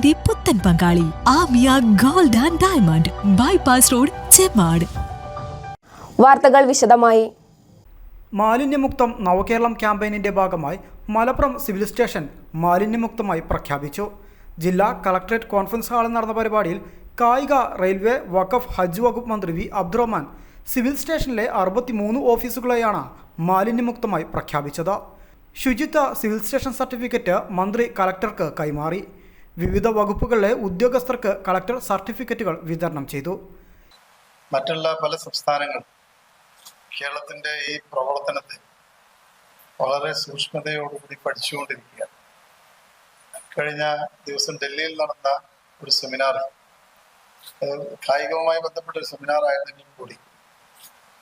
വിവാഹത്തിന്റെ പുത്തൻ പങ്കാളി Amiya gold and diamond bypass road Chemmad. വാർത്തകൾ വിശദമായി. മാലിന്യമുക്തം നവകേരളം ക്യാമ്പയിനിന്റെ ഭാഗമായി മലപ്പുറം സിവിൽ സ്റ്റേഷൻ മാലിന്യമുക്തമായി പ്രഖ്യാപിച്ചു. ജില്ലാ കളക്ടറേറ്റ് കോൺഫറൻസ് ഹാളിൽ നടന്ന പരിപാടിയിൽ കായിക റെയിൽവേ വഖഫ് ഹജ്ജ് വകുപ്പ് മന്ത്രി വി. അബ്ദുറഹ്മാൻ സിവിൽ സ്റ്റേഷനിലെ അറുപത്തിമൂന്ന് ഓഫീസുകളെയാണ് മാലിന്യമുക്തമായി പ്രഖ്യാപിച്ചത്. ശുചിത്വ സിവിൽ സ്റ്റേഷൻ സർട്ടിഫിക്കറ്റ് മന്ത്രി കളക്ടർക്ക് കൈമാറി. വിവിധ വകുപ്പുകളിലെ ഉദ്യോഗസ്ഥർക്ക് കളക്ടർ സർട്ടിഫിക്കറ്റുകൾ വിതരണം ചെയ്തു. മറ്റുള്ള പല സംസ്ഥാനങ്ങളും കേരളത്തിന്റെ ഈ പ്രവർത്തനത്തെ വളരെ സൂക്ഷ്മതയോടുകൂടി പഠിച്ചുകൊണ്ടിരിക്കുകയാണ്. കഴിഞ്ഞ ദിവസം ഡൽഹിയിൽ നടന്ന ഒരു സെമിനാർ കായികവുമായി ബന്ധപ്പെട്ട ഒരു സെമിനാർ ആയിരുന്നെങ്കിലും കൂടി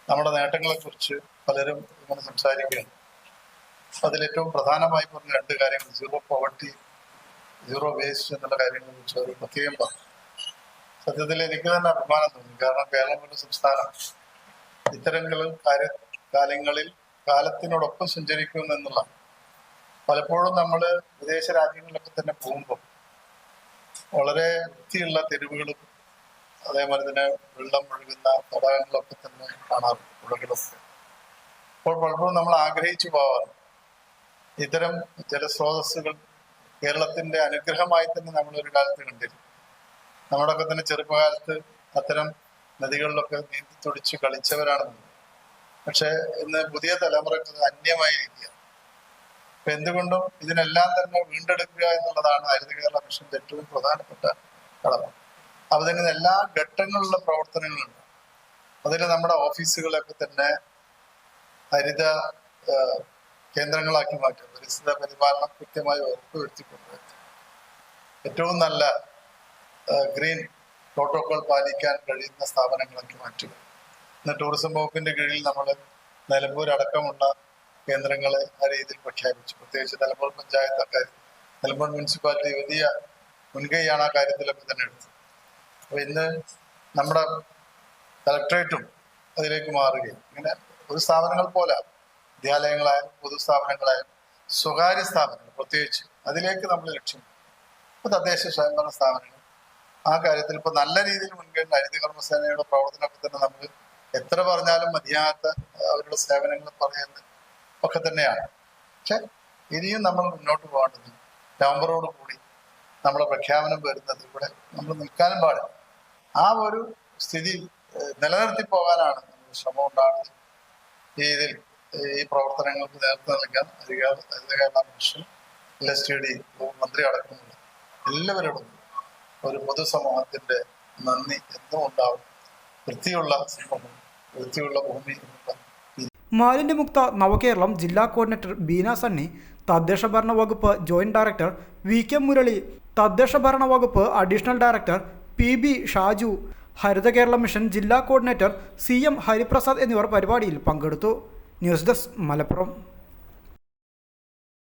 നമ്മുടെ നേട്ടങ്ങളെക്കുറിച്ച് പലരും ഇങ്ങനെ സംസാരിക്കുകയാണ്. അതിലേറ്റവും പ്രധാനമായി പറഞ്ഞ രണ്ട് കാര്യങ്ങൾ സീറോ പോവർട്ടി സീറോ വേസ്റ്റ് എന്നുള്ള കാര്യങ്ങളെ കുറിച്ച് പ്രത്യേകം പറഞ്ഞു. സത്യത്തിൽ എനിക്ക് തന്നെ അഭിമാനം തോന്നി. കാരണം കേരളം ഒരു സംസ്ഥാനം. ഇത്തരങ്ങളും കാര്യ കാലങ്ങളിൽ കാലത്തിനോടൊപ്പം സഞ്ചരിക്കുന്നു എന്നുള്ള പലപ്പോഴും നമ്മൾ വിദേശ രാജ്യങ്ങളിലൊക്കെ തന്നെ പോകുമ്പോൾ വളരെ വൃത്തിയുള്ള തെരുവുകളും അതേപോലെ തന്നെ വെള്ളം ഒഴുകുന്ന തടാകങ്ങളൊക്കെ തന്നെ കാണാറുണ്ട് പുഴകളൊക്കെ. അപ്പോൾ പലപ്പോഴും നമ്മൾ ആഗ്രഹിച്ചു പോവാറ് ഇത്തരം ജലസ്രോതസ്സുകൾ കേരളത്തിന്റെ അനുഗ്രഹമായി തന്നെ നമ്മൾ ഒരു കാലത്ത് കണ്ടിരുന്നു. നമ്മുടെയൊക്കെ തന്നെ ചെറുപ്പകാലത്ത് അത്തരം നദികളിലൊക്കെ നീന്തി തുടിച്ച് കളിച്ചവരാണ് പക്ഷെ ഇന്ന് പുതിയ തലമുറയ്ക്ക് അന്യമായ അന്യമായിരിക്കുക അപ്പൊ എന്തുകൊണ്ടും ഇതിനെല്ലാം തന്നെ വീണ്ടെടുക്കുക എന്നുള്ളതാണ് ഹരിത കേരള മിഷന്റെ ഏറ്റവും പ്രധാനപ്പെട്ട കടമ അപ്പൊ അതിന് എല്ലാ ഘട്ടങ്ങളിലുള്ള പ്രവർത്തനങ്ങളുണ്ട്. അതിൽ നമ്മുടെ ഓഫീസുകളൊക്കെ തന്നെ ഹരിത കേന്ദ്രങ്ങളാക്കി മാറ്റും. പരിസ്ഥിതി പരിപാലനം കൃത്യമായി ഉറപ്പുവരുത്തിക്കൊണ്ട് ഏറ്റവും നല്ല ഗ്രീൻ പ്രോട്ടോകോൾ പാലിക്കാൻ കഴിയുന്ന സ്ഥാപനങ്ങളാക്കി മാറ്റുക. ഇന്ന് ടൂറിസം വകുപ്പിന്റെ കീഴിൽ നമ്മൾ നിലമ്പൂർ അടക്കമുള്ള കേന്ദ്രങ്ങളെ ആ രീതിയിൽ പ്രഖ്യാപിച്ചു. പ്രത്യേകിച്ച് നിലമ്പൂർ പഞ്ചായത്ത് അക്കാര്യം നിലമ്പൂർ മുനിസിപ്പാലിറ്റി വലിയ മുൻകൈയാണ് ആ കാര്യത്തിലൊക്കെ തന്നെ എടുത്തത്. അപ്പൊ ഇന്ന് നമ്മുടെ കലക്ട്രേറ്റും അതിലേക്ക് മാറുകയും. ഇങ്ങനെ ഒരു സ്ഥാപനങ്ങൾ പോലെ വിദ്യാലയങ്ങളായാലും പൊതുസ്ഥാപനങ്ങളായാലും സ്വകാര്യ സ്ഥാപനങ്ങൾ പ്രത്യേകിച്ച് അതിലേക്ക് നമ്മൾ ലക്ഷ്യം ഇപ്പൊ തദ്ദേശ സ്വയംഭരണ സ്ഥാപനങ്ങൾ ആ കാര്യത്തിൽ ഇപ്പൊ നല്ല രീതിയിൽ മുൻകൈ അരിതി കർമ്മസേനയുടെ പ്രവർത്തനമൊക്കെ തന്നെ നമ്മൾ എത്ര പറഞ്ഞാലും മതിയാകാത്ത അവരുടെ സേവനങ്ങൾ പറയുന്ന ഒക്കെ തന്നെയാണ്. പക്ഷെ ഇനിയും നമ്മൾ മുന്നോട്ട് പോകേണ്ടത് നവംബറോട് കൂടി നമ്മുടെ പ്രഖ്യാപനം വരുന്നത് ഇവിടെ നമ്മൾ നിൽക്കാനും പാടില്ല. ആ ഒരു സ്ഥിതി നിലനിർത്തി പോകാനാണ് നമ്മൾ ശ്രമം ഉണ്ടാകുന്നത്. ഈ ഇതിൽ ഈ പ്രവർത്തനങ്ങൾക്ക് നേതൃത്വം നൽകാൻ ഹരികേരള Haritha Kerala mission L S T D മന്ത്രി അടക്കമുള്ള എല്ലാവരോടും ഒരു പൊതുസമൂഹത്തിന്റെ നന്ദി എന്നും ഉണ്ടാവും. വൃത്തിയുള്ള സമൂഹം വൃത്തിയുള്ള ഭൂമി മാലിന്യമുക്ത നവകേരളം ജില്ലാ കോർഡിനേറ്റർ ബീന സണ്ണി തദ്ദേശ ഭരണ വകുപ്പ് joint director V K Murali തദ്ദേശ ഭരണ വകുപ്പ് additional director P B Shaju Haritha Kerala mission ജില്ലാ കോർഡിനേറ്റർ സി എം ഹരിപ്രസാദ് എന്നിവർ പരിപാടിയിൽ പങ്കെടുത്തു. News desk Malappuram